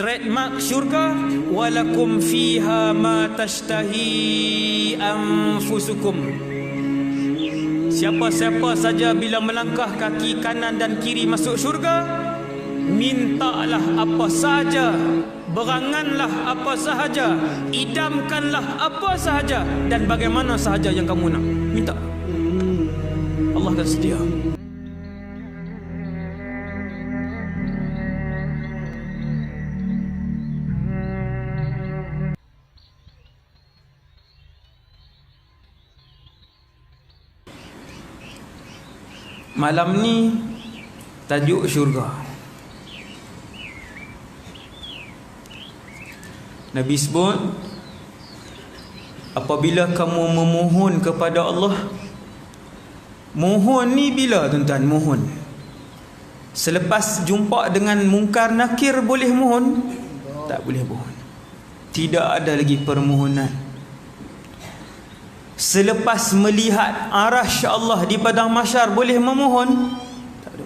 trademark syurga walakum fiha ma tashtahi anfusukum. Siapa-siapa saja bila melangkah kaki kanan dan kiri masuk syurga mintalah apa sahaja beranganlah apa sahaja idamkanlah apa sahaja dan bagaimana sahaja yang kamu nak. Minta. Allah akan sedia Malam ni tajuk syurga. Nabi sebut apabila kamu memohon kepada Allah mohon ni bila tuan-tuan mohon? Selepas jumpa dengan mungkar nakir boleh mohon? Tak boleh mohon. Tidak ada lagi permohonan selepas melihat arash Allah di padang masyar boleh memohon? Tak ada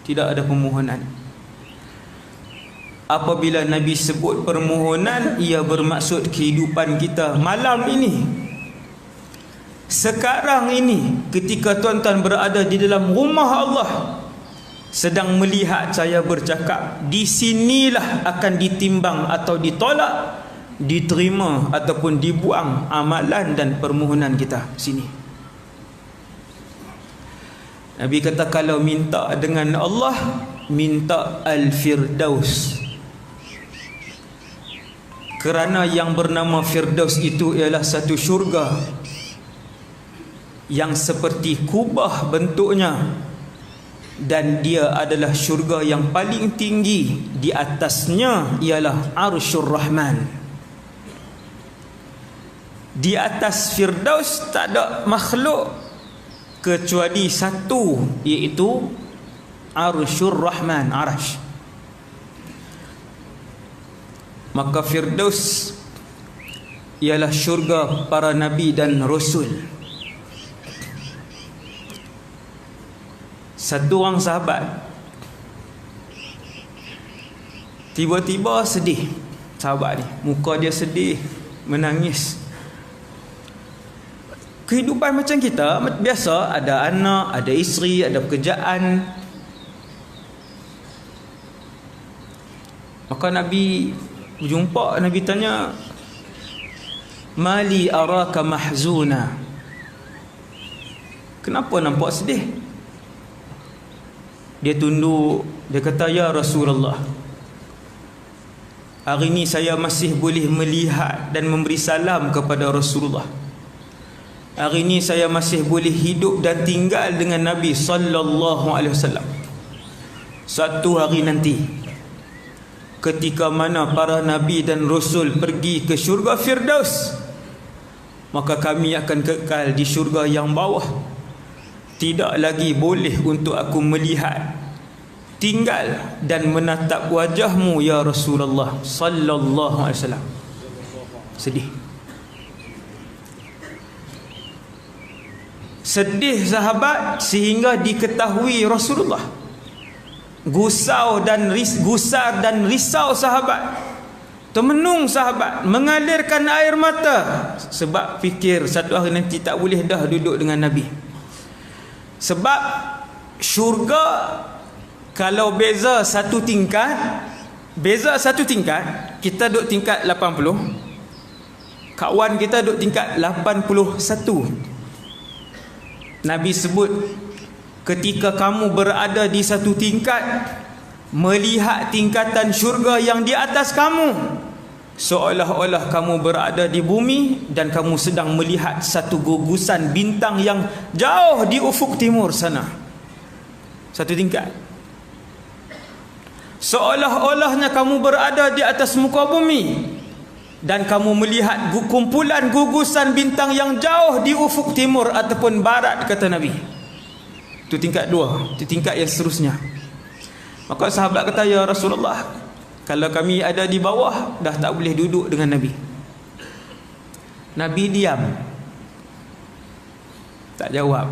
tidak ada permohonan. Apabila nabi sebut permohonan ia bermaksud kehidupan kita malam ini. Sekarang ini ketika tuan-tuan berada di dalam rumah Allah sedang melihat saya bercakap di sinilah akan ditimbang atau ditolak diterima ataupun dibuang amalan dan permohonan kita sini. Nabi kata kalau minta dengan Allah minta al-firdaus. Kerana yang bernama firdaus itu ialah satu syurga yang seperti kubah bentuknya dan dia adalah syurga yang paling tinggi di atasnya ialah arsyur rahman di atas firdaus tak ada makhluk kecuali satu iaitu arsyur rahman arash maka firdaus ialah syurga para nabi dan rasul. Satu orang sahabat. Tiba-tiba sedih sahabat ni. Muka dia sedih menangis kehidupan macam kita biasa ada anak ada isteri ada pekerjaan. Maka nabi berjumpa nabi tanya mali araka mahzuna? Kenapa nampak sedih? Dia tunduk dia kata ya Rasulullah hari ini saya masih boleh melihat dan memberi salam kepada Rasulullah hari ini saya masih boleh hidup dan tinggal dengan Nabi sallallahu alaihi wasallam. Satu hari nanti ketika mana para nabi dan rasul pergi ke syurga firdaus maka kami akan kekal di syurga yang bawah. Tidak lagi boleh untuk aku melihat tinggal dan menatap wajahmu ya Rasulullah sallallahu alaihi wasallam. Sedih sedih sahabat sehingga diketahui Rasulullah. Gusau dan ris, gusar dan risau sahabat. Termenung sahabat mengalirkan air mata. Sebab fikir satu hari nanti tak boleh dah duduk dengan Nabi. Sebab syurga kalau beza satu tingkat beza satu tingkat kita duduk tingkat 80 kawan kita duduk tingkat 81 Nabi sebut ketika kamu berada di satu tingkat melihat tingkatan syurga yang di atas kamu seolah-olah kamu berada di bumi dan kamu sedang melihat satu gugusan bintang yang jauh di ufuk timur sana. Satu tingkat. Seolah-olahnya kamu berada di atas muka bumi dan kamu melihat kumpulan gugusan bintang yang jauh di ufuk timur ataupun barat kata Nabi. Itu tingkat dua itu tingkat yang seterusnya. Maka sahabat kata ya Rasulullah kalau kami ada di bawah dah tak boleh duduk dengan Nabi. Nabi diam. Tak jawab.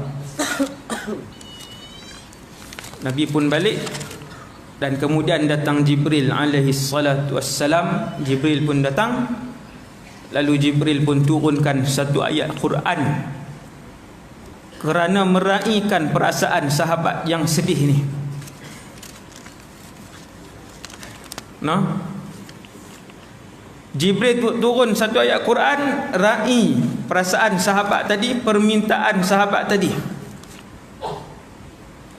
Nabi pun balik dan kemudian datang Jibril alaihi salatu wassalam. Jibril pun datang. Lalu Jibril pun turunkan satu ayat Quran. Kerana meraihkan perasaan sahabat yang sedih ni. No Jibril turun satu ayat Quran rai perasaan sahabat tadi permintaan sahabat tadi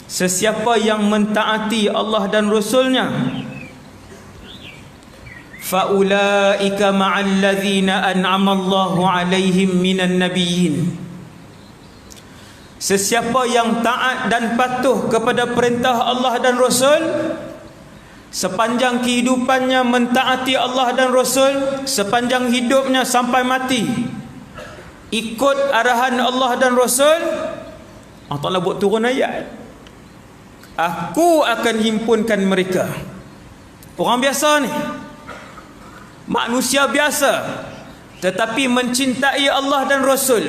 Sesiapa yang mentaati Allah dan Rasulnya Faulaika ma'al ladhina an'ama Allahu alaihim minan nabiyyin. Sesiapa yang taat dan patuh kepada perintah Allah dan Rasul Sepanjang kehidupannya mentaati Allah dan Rasul Sepanjang hidupnya sampai mati Ikut arahan Allah dan Rasul Allah Ta'ala buat turun ayat Aku akan himpunkan mereka. Orang biasa ni. Manusia biasa. Tetapi mencintai Allah dan Rasul.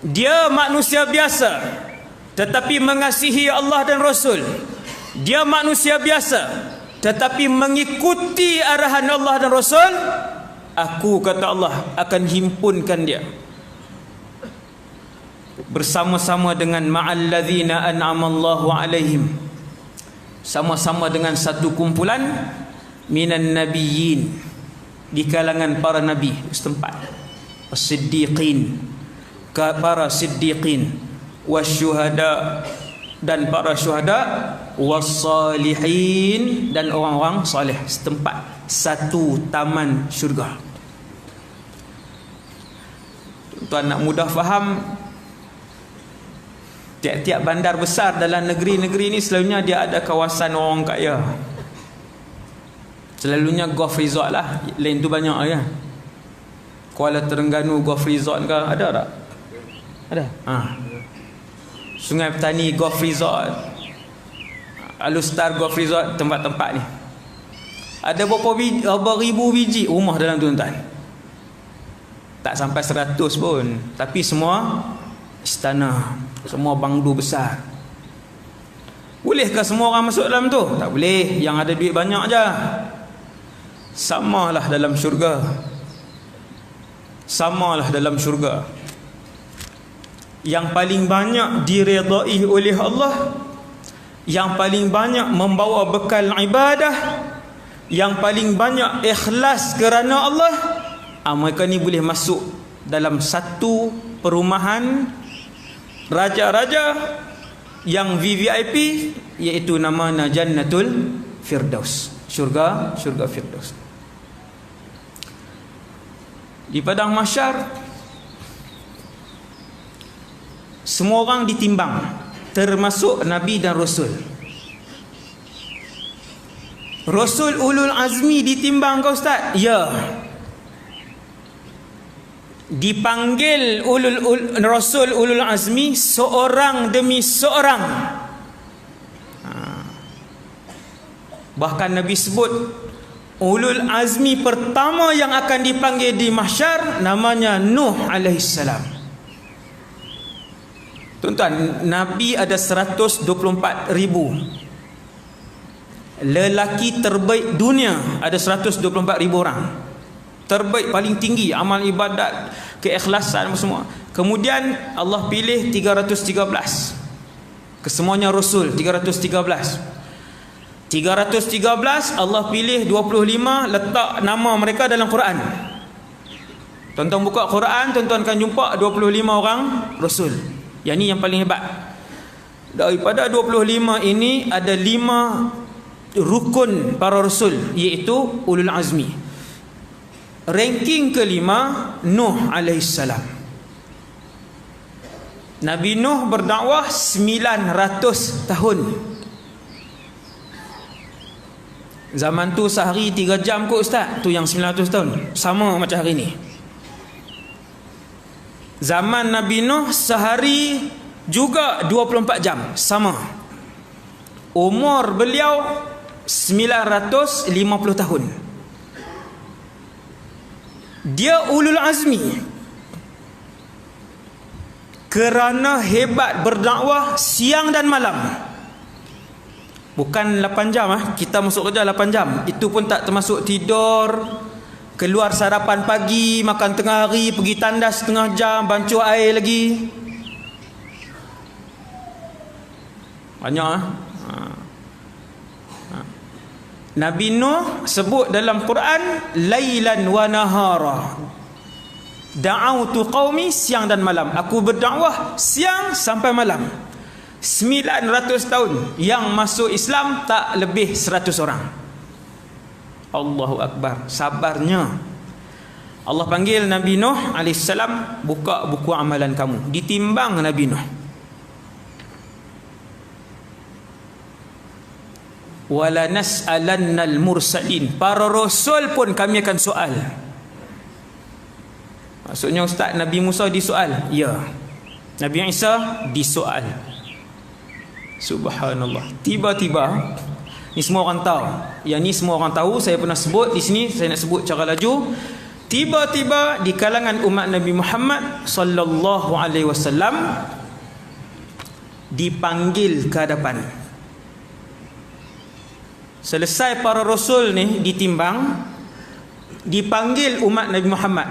Dia manusia biasa. Tetapi mengasihi Allah dan Rasul. Dia manusia biasa. Tetapi mengikuti arahan Allah dan Rasul Aku kata Allah akan himpunkan dia. Bersama-sama dengan ma'alladzina an'amallahu alaihim sama-sama dengan satu kumpulan minan nabiyyin di kalangan para nabi setempat. As-siddiqin para siddiqin wasyuhada dan para syuhada wassalihin dan orang-orang soleh setempat. Satu taman syurga. Tuan nak mudah faham Tiap-tiap bandar besar dalam negeri-negeri ni selalunya dia ada kawasan orang kaya. Selalunya golf resort lah. Lain tu banyak ya. Kuala Terengganu golf resort ke ada tak? Ada. Ha. Sungai Petani golf resort. Alustar golf resort tempat-tempat ni. Ada berapa, biji, berapa ribu biji rumah dalam tu tuan. Tak sampai seratus pun. Tapi semua istana. Semua bangdu besar. Bolehkah semua orang masuk dalam tu? Tak boleh. Yang ada duit banyak aja samalah dalam syurga. Samalah dalam syurga. Yang paling banyak diredai oleh Allah yang paling banyak membawa bekal ibadah yang paling banyak ikhlas kerana Allah ah, mereka ni boleh masuk dalam satu perumahan raja-raja yang VVIP iaitu nama Jannatul Firdaus. Syurga syurga Firdaus. Di padang mahsyar semua orang ditimbang termasuk nabi dan rasul. Rasul ulul azmi ditimbang kau ustaz? Ya dipanggil ulul ul, rasul ulul azmi seorang demi seorang. Ha. bahkan nabi sebut ulul azmi pertama yang akan dipanggil di mahsyar namanya nuh alaihi salam tuan-tuan nabi ada 124 ribu. Lelaki terbaik dunia ada 124 ribu orang terbaik paling tinggi amal ibadat keikhlasan semua. Kemudian Allah pilih 313 kesemuanya rasul 313 313 Allah pilih 25 letak nama mereka dalam Quran. Tuan-tuan buka Quran tuan-tuan akan jumpa 25 orang rasul. Yang ni yang paling hebat. Daripada 25 ini ada 5 rukun para rasul iaitu ulul azmi ranking kelima Nuh alaihissalam. Nabi Nuh berdakwah 900 tahun. Zaman tu sehari 3 jam kot ustaz. Tu yang 900 tahun. Sama macam hari ni. Zaman Nabi Nuh sehari juga 24 jam. Sama. Umur beliau 950 tahun dia ulul azmi kerana hebat berdakwah siang dan malam Bukan 8 jam ah. Kita masuk kerja 8 jam. Itu pun tak termasuk tidur, keluar sarapan pagi, makan tengah hari, pergi tandas setengah jam, bancuh air lagi. Banyak ah. Nabi Nuh sebut dalam Quran lailan wa nahara. Da'autu qaumi siang dan malam. Aku berdakwah siang sampai malam. 900 tahun yang masuk Islam tak lebih 100 orang. Allahu akbar. Sabarnya. Allah panggil Nabi Nuh alaihissalam buka buku amalan kamu. Ditimbang Nabi Nuh. Wala nas'alannal mursalin. Para rasul pun kami akan soal. Maksudnya ustaz Nabi Musa disoal? Ya. Nabi Isa disoal. Subhanallah. Tiba-tiba ni semua orang tahu. Yang ni semua orang tahu saya pernah sebut di sini saya nak sebut cara laju. Tiba-tiba di kalangan umat Nabi Muhammad sallallahu alaihi wasallam dipanggil ke hadapan Selesai para rasul ni ditimbang dipanggil umat Nabi Muhammad.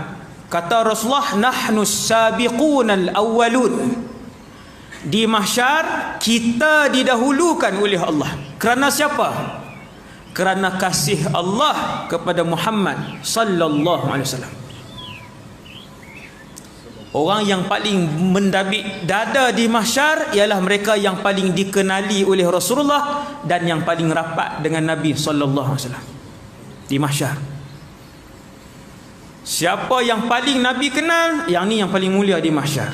Kata Rasulullah nahnu sabiqun al-awwalun. Di mahsyar kita didahulukan oleh Allah. Kerana siapa? Kerana kasih Allah kepada Muhammad sallallahu alaihi wasallam. Orang yang paling mendabik dada di mahsyar ialah mereka yang paling dikenali oleh Rasulullah dan yang paling rapat dengan Nabi sallallahu alaihi wasallam di mahsyar. Siapa yang paling Nabi kenal, yang ni yang paling mulia di mahsyar.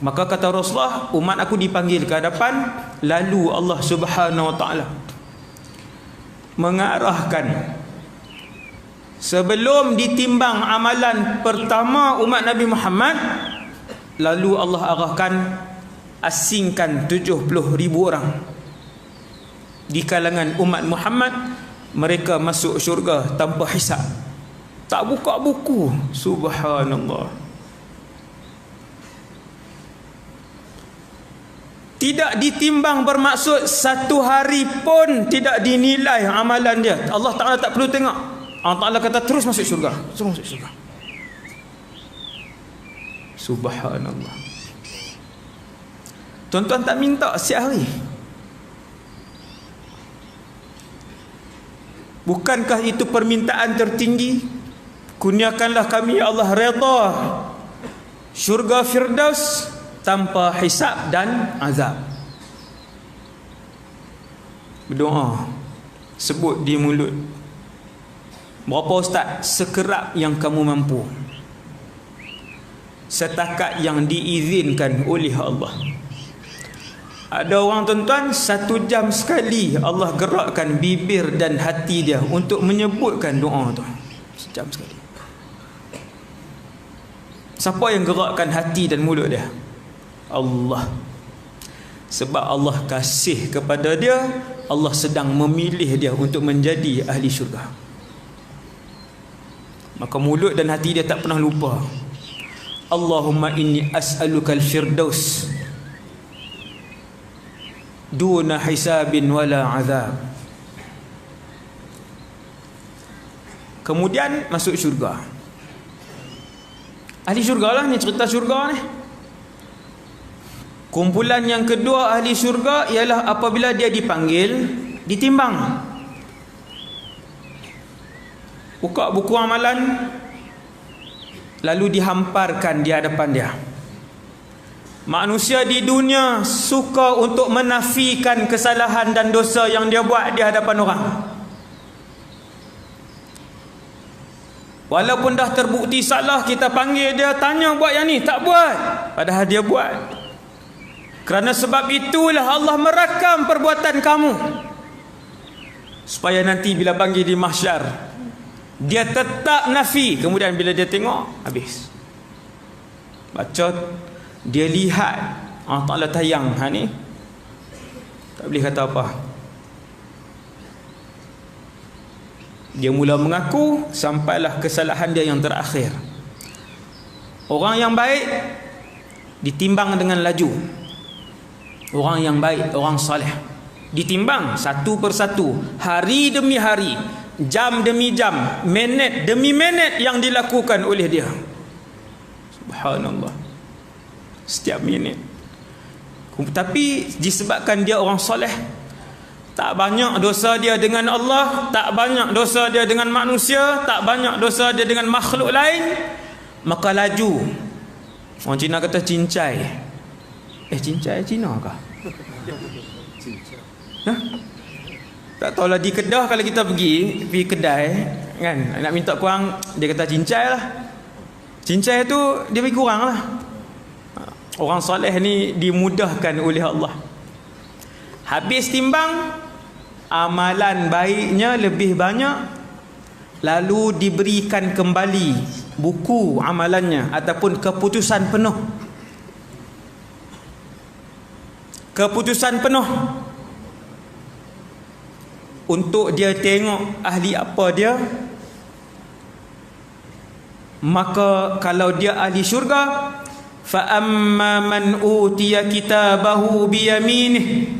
Maka kata Rasulullah, umat aku dipanggil ke hadapan, lalu Allah Subhanahu wa taala mengarahkan sebelum ditimbang amalan pertama umat Nabi Muhammad lalu Allah arahkan asingkan 70 ribu orang. Di kalangan umat Muhammad mereka masuk syurga tanpa hisap. Tak buka buku. Subhanallah. Tidak ditimbang bermaksud satu hari pun tidak dinilai amalan dia. Allah Ta'ala tak perlu tengok Allah Ta'ala kata terus masuk syurga. Terus masuk syurga. Subhanallah. Tuan-tuan tak minta setiap hari? Bukankah itu permintaan tertinggi? Kurniakanlah kami ya Allah reda syurga firdaus tanpa hisab dan azab. Berdoa sebut di mulut Berapa ustaz? Sekerap yang kamu mampu. Setakat yang diizinkan oleh Allah. Ada orang tuan-tuan satu jam sekali Allah gerakkan bibir dan hati dia untuk menyebutkan doa tu. Sejam sekali. Siapa yang gerakkan hati dan mulut dia? Allah. Sebab Allah kasih kepada dia, Allah sedang memilih dia untuk menjadi ahli syurga maka mulut dan hati dia tak pernah lupa. Allahumma inni as'aluka al-firdaus. Duna hisabin wala azab. Kemudian masuk syurga. Ahli syurga lah ni cerita syurga ni. Kumpulan yang kedua ahli syurga ialah apabila dia dipanggil ditimbang buka buku amalan lalu dihamparkan di hadapan dia. Manusia di dunia suka untuk menafikan kesalahan dan dosa yang dia buat di hadapan orang. Walaupun dah terbukti salah kita panggil dia tanya buat yang ni tak buat. Padahal dia buat. Kerana sebab itulah Allah merakam perbuatan kamu. Supaya nanti bila panggil di mahsyar dia tetap nafi. Kemudian bila dia tengok habis. Baca dia lihat. Allah Ta'ala tayang. Ha ni. Tak boleh kata apa. Dia mula mengaku sampailah kesalahan dia yang terakhir. Orang yang baik ditimbang dengan laju. Orang yang baik orang soleh ditimbang satu persatu hari demi hari jam demi jam minit demi minit yang dilakukan oleh dia. Subhanallah. Setiap minit. Tapi disebabkan dia orang soleh tak banyak dosa dia dengan Allah tak banyak dosa dia dengan manusia tak banyak dosa dia dengan makhluk lain maka laju. Orang Cina kata cincai. Eh cincai Cina kah? Hah? Tak tahulah di Kedah kalau kita pergi pergi kedai kan nak minta kurang dia kata cincai lah. Cincai tu dia bagi kurang lah. Orang soleh ni dimudahkan oleh Allah. Habis timbang amalan baiknya lebih banyak lalu diberikan kembali buku amalannya ataupun keputusan penuh. Keputusan penuh untuk dia tengok ahli apa dia maka kalau dia ahli syurga fa amma man utiya kitabahu bi yaminih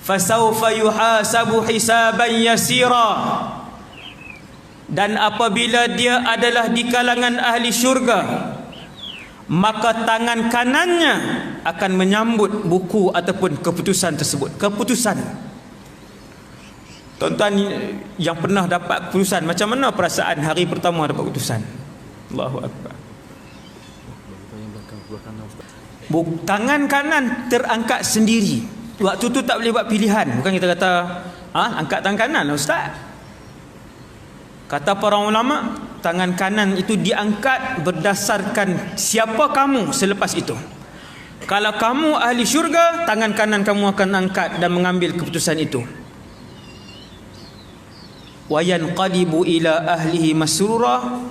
fasawfa yuhasabu hisaban yasira. Dan apabila dia adalah di kalangan ahli syurga maka tangan kanannya akan menyambut buku ataupun keputusan tersebut. Keputusan Tuan-tuan yang pernah dapat keputusan Macam mana perasaan hari pertama dapat keputusan? Allahu Akbar. Buk, Tangan kanan terangkat sendiri. Waktu tu tak boleh buat pilihan. Bukan kita kata ha, Angkat tangan kanan lah Ustaz. Kata para ulama Tangan kanan itu diangkat Berdasarkan siapa kamu selepas itu. Kalau kamu ahli syurga Tangan kanan kamu akan angkat Dan mengambil keputusan itu wa yanqalibu ila ahlihi masrura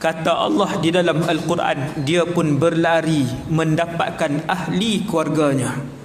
kata Allah di dalam al-Quran dia pun berlari mendapatkan ahli keluarganya